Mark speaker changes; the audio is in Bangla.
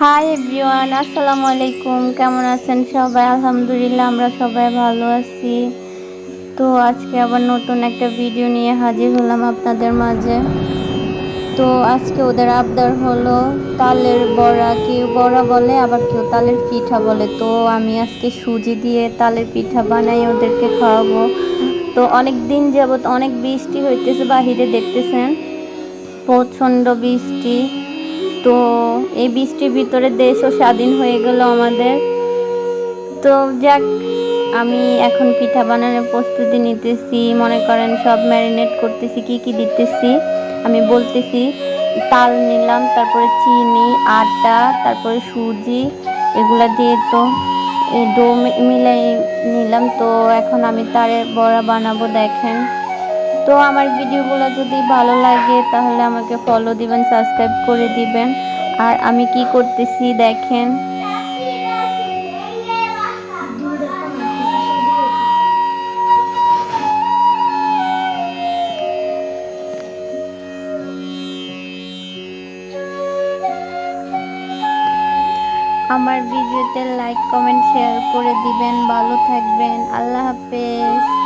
Speaker 1: হাই এভরিওয়ান আসসালামু আলাইকুম কেমন আছেন সবাই? আলহামদুলিল্লাহ, আমরা সবাই ভালো আছি। তো আজকে আবার নতুন একটা ভিডিও নিয়ে হাজির হলাম আপনাদের মাঝে। তো আজকে ওদের আবদার হলো তালের বড়া। কেউ বড়া বলে, আবার কেউ তালের পিঠা বলে। তো আমি আজকে সুজি দিয়ে তালের পিঠা বানাই, ওদেরকে খাওয়াবো। তো অনেক দিন যাবত অনেক বৃষ্টি হইতেছে, বাহিরে দেখতেছেন। প্রচণ্ড বৃষ্টি। তো এই বৃষ্টির ভিতরে দেশও স্বাধীন হয়ে গেল আমাদের। তো যাক, আমি এখন পিঠা বানানোর প্রস্তুতি নিতেছি। মনে করেন সব ম্যারিনেট করতেছি, কি কি দিতেছি? আমি বলতেছি, তাল নিলাম, তারপরে চিনি, আটা, তারপরে সুজি, এগুলো দিয়ে তো ডো মিলাই নিলাম। তো এখন আমি তারে বড়া বানাবো, দেখেন। তো আমার ভিডিওগুলো যদি ভালো লাগে, তাহলে আমাকে ফলো দিবেন সাবস্ক্রাইব করে দিবেন। আর আমি কি করতেছি দেখেন। আমার ভিডিওতে লাইক কমেন্ট শেয়ার করে দিবেন। ভালো থাকবেন। আল্লাহ হাফেজ।